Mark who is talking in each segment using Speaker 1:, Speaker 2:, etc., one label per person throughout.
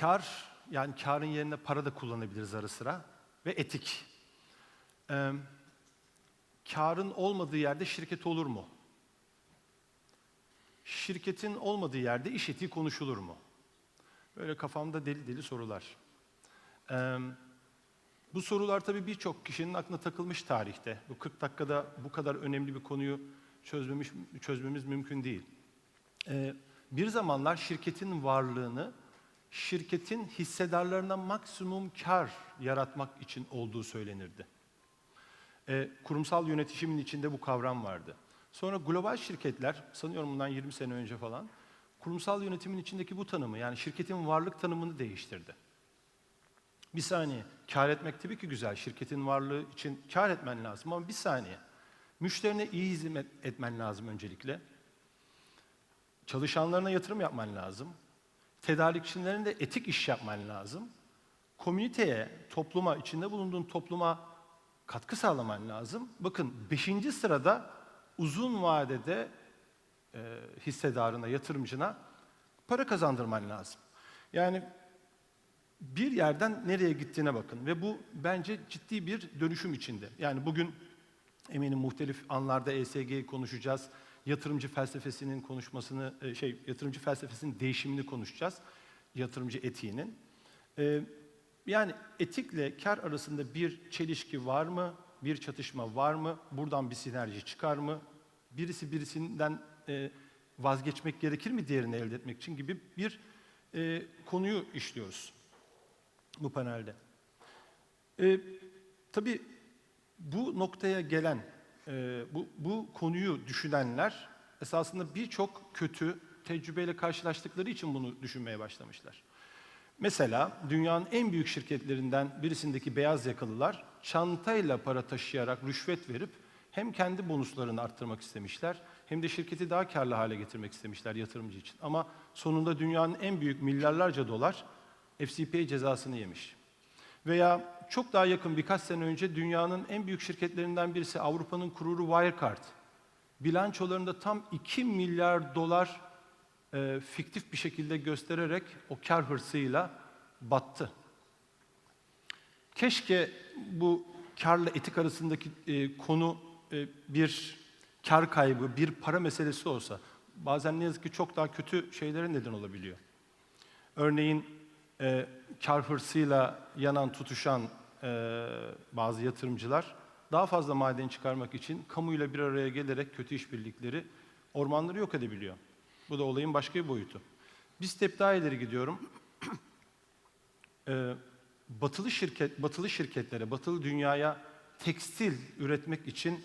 Speaker 1: kar, yani karın yerine para da kullanabiliriz ara sıra ve etik. Ee, karın olmadığı yerde şirket olur mu? Şirketin olmadığı yerde iş etiği konuşulur mu? Böyle kafamda deli deli sorular. Ee, bu sorular tabii birçok kişinin aklına takılmış tarihte. Bu 40 dakikada bu kadar önemli bir konuyu çözmemiş, çözmemiz mümkün değil. Ee, bir zamanlar şirketin varlığını şirketin hissedarlarına maksimum kar yaratmak için olduğu söylenirdi. Ee, kurumsal yönetişimin içinde bu kavram vardı. Sonra global şirketler, sanıyorum bundan 20 sene önce falan, kurumsal yönetimin içindeki bu tanımı, yani şirketin varlık tanımını değiştirdi. Bir saniye, kar etmek tabii ki güzel, şirketin varlığı için kar etmen lazım ama bir saniye. Müşterine iyi hizmet etmen lazım öncelikle. Çalışanlarına yatırım yapman lazım. Tedarikçilerine de etik iş yapman lazım. Komüniteye, topluma, içinde bulunduğun topluma katkı sağlaman lazım. Bakın beşinci sırada uzun vadede e, hissedarına, yatırımcına para kazandırman lazım. Yani bir yerden nereye gittiğine bakın ve bu bence ciddi bir dönüşüm içinde. Yani bugün eminim muhtelif anlarda ESG'yi konuşacağız. Yatırımcı felsefesinin konuşmasını, e, şey yatırımcı felsefesinin değişimini konuşacağız. Yatırımcı etiğinin. Ee, yani etikle kar arasında bir çelişki var mı? Bir çatışma var mı? Buradan bir sinerji çıkar mı? Birisi birisinden e, vazgeçmek gerekir mi diğerini elde etmek için gibi bir e, konuyu işliyoruz bu panelde. E, tabii bu noktaya gelen, e, bu, bu konuyu düşünenler esasında birçok kötü tecrübeyle karşılaştıkları için bunu düşünmeye başlamışlar. Mesela dünyanın en büyük şirketlerinden birisindeki beyaz yakalılar çantayla para taşıyarak rüşvet verip hem kendi bonuslarını arttırmak istemişler hem de şirketi daha karlı hale getirmek istemişler yatırımcı için. Ama sonunda dünyanın en büyük milyarlarca dolar FCPA cezasını yemiş. Veya çok daha yakın birkaç sene önce dünyanın en büyük şirketlerinden birisi Avrupa'nın kururu Wirecard. Bilançolarında tam 2 milyar dolar e, fiktif bir şekilde göstererek o kar hırsıyla battı. Keşke bu karla etik arasındaki e, konu e, bir kar kaybı, bir para meselesi olsa. Bazen ne yazık ki çok daha kötü şeylere neden olabiliyor. Örneğin e, kar hırsıyla yanan, tutuşan e, bazı yatırımcılar daha fazla maden çıkarmak için kamuyla bir araya gelerek kötü işbirlikleri ormanları yok edebiliyor. Bu da olayın başka bir boyutu. Bir step daha ileri gidiyorum. Ee, batılı şirket, batılı şirketlere, batılı dünyaya tekstil üretmek için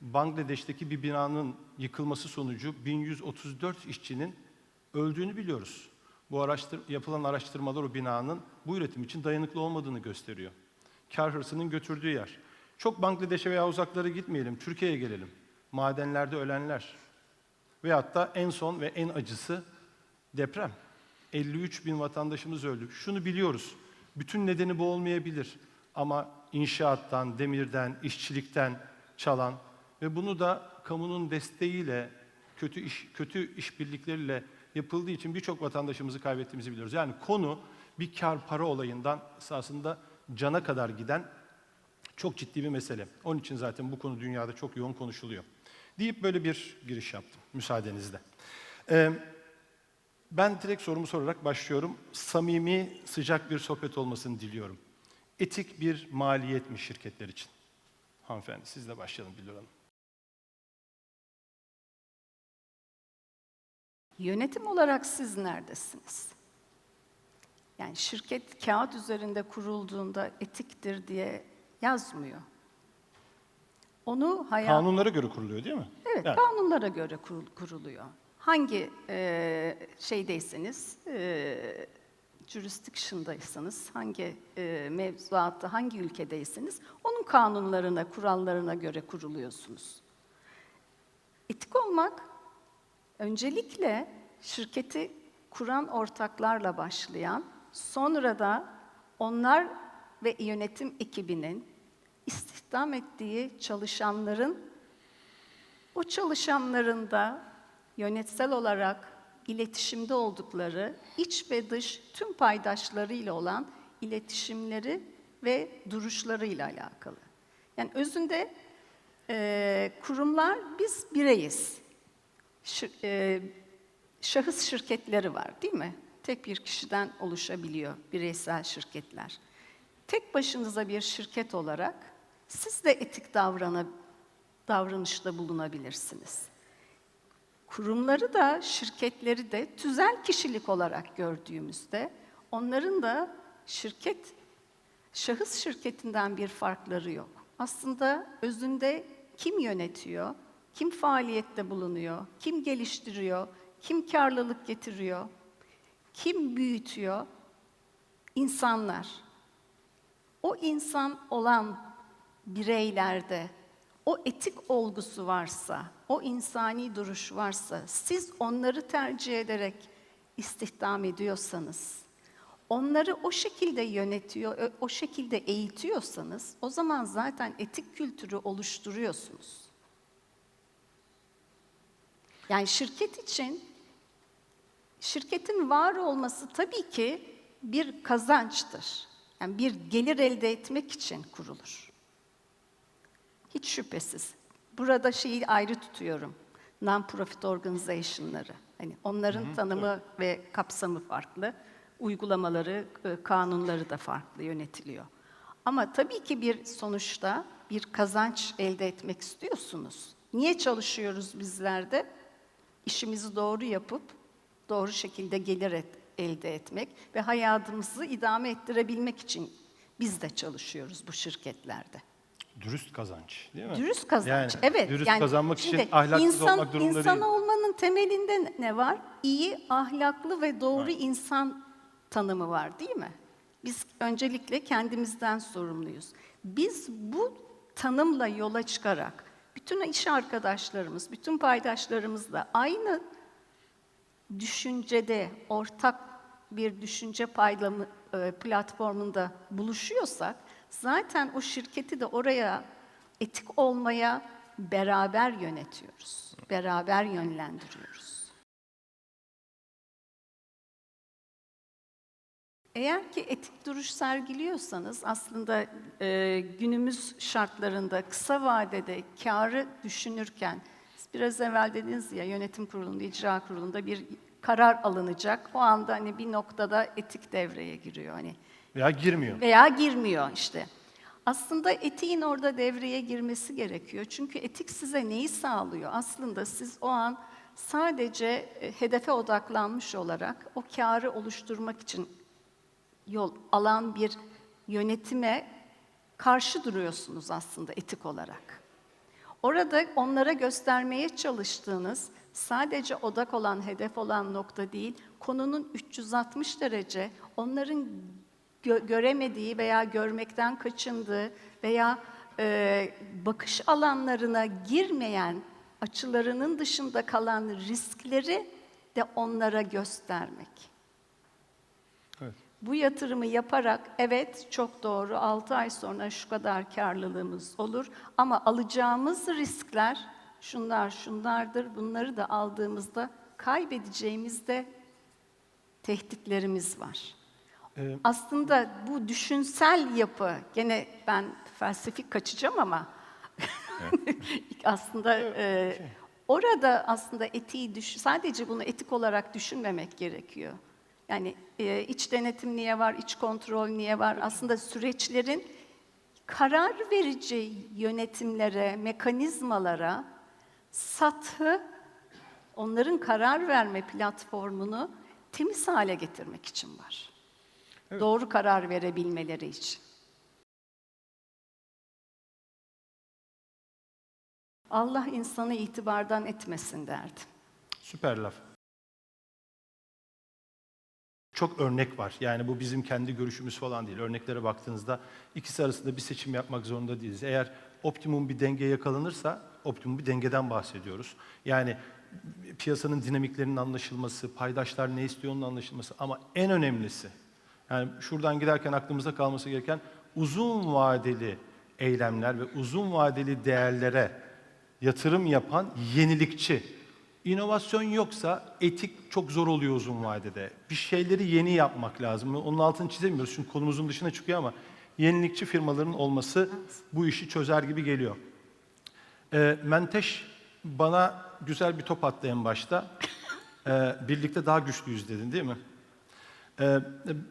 Speaker 1: Bangladeş'teki bir binanın yıkılması sonucu 1134 işçinin öldüğünü biliyoruz. Bu araştır, yapılan araştırmalar o binanın bu üretim için dayanıklı olmadığını gösteriyor. Kar hırsının götürdüğü yer. Çok Bangladeş'e veya uzaklara gitmeyelim, Türkiye'ye gelelim. Madenlerde ölenler, Veyahut da en son ve en acısı deprem. 53 bin vatandaşımız öldü. Şunu biliyoruz, bütün nedeni bu olmayabilir. Ama inşaattan, demirden, işçilikten çalan ve bunu da kamunun desteğiyle, kötü iş, kötü işbirlikleriyle yapıldığı için birçok vatandaşımızı kaybettiğimizi biliyoruz. Yani konu bir kar para olayından esasında cana kadar giden çok ciddi bir mesele. Onun için zaten bu konu dünyada çok yoğun konuşuluyor deyip böyle bir giriş yaptım müsaadenizle. Ee, ben direkt sorumu sorarak başlıyorum. Samimi, sıcak bir sohbet olmasını diliyorum. Etik bir maliyet mi şirketler için? Hanımefendi sizle başlayalım Bilal Hanım.
Speaker 2: Yönetim olarak siz neredesiniz? Yani şirket kağıt üzerinde kurulduğunda etiktir diye yazmıyor. Onu hayat
Speaker 1: Kanunlara göre kuruluyor değil mi?
Speaker 2: Evet,
Speaker 1: Yani.
Speaker 2: kanunlara göre kurul- kuruluyor. Hangi e, şeydeyseniz, e, jurisdiction'daysanız, hangi e, mevzuatta, hangi ülkedeyseniz, onun kanunlarına, kurallarına göre kuruluyorsunuz. Etik olmak, öncelikle şirketi kuran ortaklarla başlayan, sonra da onlar ve yönetim ekibinin istihdam ettiği çalışanların o çalışanların da yönetsel olarak iletişimde oldukları iç ve dış tüm paydaşlarıyla olan iletişimleri ve duruşlarıyla alakalı. Yani özünde e, kurumlar biz bireyiz. Şi- e, şahıs şirketleri var değil mi? Tek bir kişiden oluşabiliyor bireysel şirketler. Tek başınıza bir şirket olarak siz de etik davrana, davranışta bulunabilirsiniz. Kurumları da, şirketleri de tüzel kişilik olarak gördüğümüzde onların da şirket, şahıs şirketinden bir farkları yok. Aslında özünde kim yönetiyor, kim faaliyette bulunuyor, kim geliştiriyor, kim karlılık getiriyor, kim büyütüyor? İnsanlar. O insan olan bireylerde o etik olgusu varsa, o insani duruş varsa, siz onları tercih ederek istihdam ediyorsanız, onları o şekilde yönetiyor, o şekilde eğitiyorsanız, o zaman zaten etik kültürü oluşturuyorsunuz. Yani şirket için şirketin var olması tabii ki bir kazançtır. Yani bir gelir elde etmek için kurulur. Hiç şüphesiz. Burada şeyi ayrı tutuyorum. Non-profit organization'ları. Hani onların tanımı ve kapsamı farklı. Uygulamaları, e, kanunları da farklı yönetiliyor. Ama tabii ki bir sonuçta bir kazanç elde etmek istiyorsunuz. Niye çalışıyoruz bizler de? İşimizi doğru yapıp doğru şekilde gelir et- elde etmek ve hayatımızı idame ettirebilmek için biz de çalışıyoruz bu şirketlerde.
Speaker 1: Dürüst kazanç değil mi?
Speaker 2: Dürüst kazanç.
Speaker 1: Yani
Speaker 2: evet.
Speaker 1: Dürüst
Speaker 2: yani
Speaker 1: kazanmak için ahlaksız
Speaker 2: insan,
Speaker 1: olmak durumunda
Speaker 2: insan
Speaker 1: değil.
Speaker 2: olmanın temelinde ne var? İyi, ahlaklı ve doğru insan tanımı var değil mi? Biz öncelikle kendimizden sorumluyuz. Biz bu tanımla yola çıkarak bütün iş arkadaşlarımız, bütün paydaşlarımızla aynı düşüncede, ortak bir düşünce paylamı e, platformunda buluşuyorsak zaten o şirketi de oraya etik olmaya beraber yönetiyoruz. Beraber yönlendiriyoruz. Eğer ki etik duruş sergiliyorsanız aslında e, günümüz şartlarında kısa vadede karı düşünürken biraz evvel dediniz ya yönetim kurulunda, icra kurulunda bir karar alınacak. O anda hani bir noktada etik devreye giriyor hani
Speaker 1: Veya girmiyor.
Speaker 2: veya girmiyor işte. Aslında etiğin orada devreye girmesi gerekiyor. Çünkü etik size neyi sağlıyor? Aslında siz o an sadece e, hedefe odaklanmış olarak o karı oluşturmak için yol alan bir yönetime karşı duruyorsunuz aslında etik olarak. Orada onlara göstermeye çalıştığınız sadece odak olan, hedef olan nokta değil, konunun 360 derece onların gö- göremediği veya görmekten kaçındığı veya e, bakış alanlarına girmeyen, açılarının dışında kalan riskleri de onlara göstermek. Bu yatırımı yaparak evet çok doğru 6 ay sonra şu kadar karlılığımız olur ama alacağımız riskler şunlar şunlardır. Bunları da aldığımızda kaybedeceğimiz de tehditlerimiz var.
Speaker 1: Ee,
Speaker 2: Aslında bu düşünsel yapı, gene ben felsefik kaçacağım ama aslında e, orada aslında etiği düş, sadece bunu etik olarak düşünmemek gerekiyor. Yani e, iç denetim niye var, iç kontrol niye var? Aslında süreçlerin karar verici yönetimlere, mekanizmalara satı, onların karar verme platformunu temiz hale getirmek için var. Doğru karar verebilmeleri için. Allah insanı itibardan etmesin derdi.
Speaker 1: Süper laf. Çok örnek var. Yani bu bizim kendi görüşümüz falan değil. Örneklere baktığınızda ikisi arasında bir seçim yapmak zorunda değiliz. Eğer optimum bir denge yakalanırsa optimum bir dengeden bahsediyoruz. Yani piyasanın dinamiklerinin anlaşılması, paydaşlar ne istiyor onun anlaşılması ama en önemlisi yani şuradan giderken aklımıza kalması gereken uzun vadeli eylemler ve uzun vadeli değerlere yatırım yapan yenilikçi, İnovasyon yoksa etik çok zor oluyor uzun vadede. Bir şeyleri yeni yapmak lazım. Onun altını çizemiyoruz çünkü konumuzun dışına çıkıyor ama yenilikçi firmaların olması bu işi çözer gibi geliyor. Ee, Menteş bana güzel bir top attı en başta. Ee, birlikte daha güçlüyüz dedin değil mi? Ee,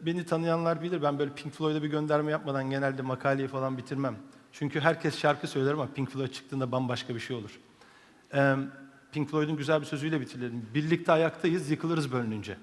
Speaker 1: beni tanıyanlar bilir ben böyle Pink Floyd'a bir gönderme yapmadan genelde makaleyi falan bitirmem. Çünkü herkes şarkı söyler ama Pink Floyd çıktığında bambaşka bir şey olur. Ee, Pink Floyd'un güzel bir sözüyle bitirelim. Birlikte ayaktayız, yıkılırız bölününce.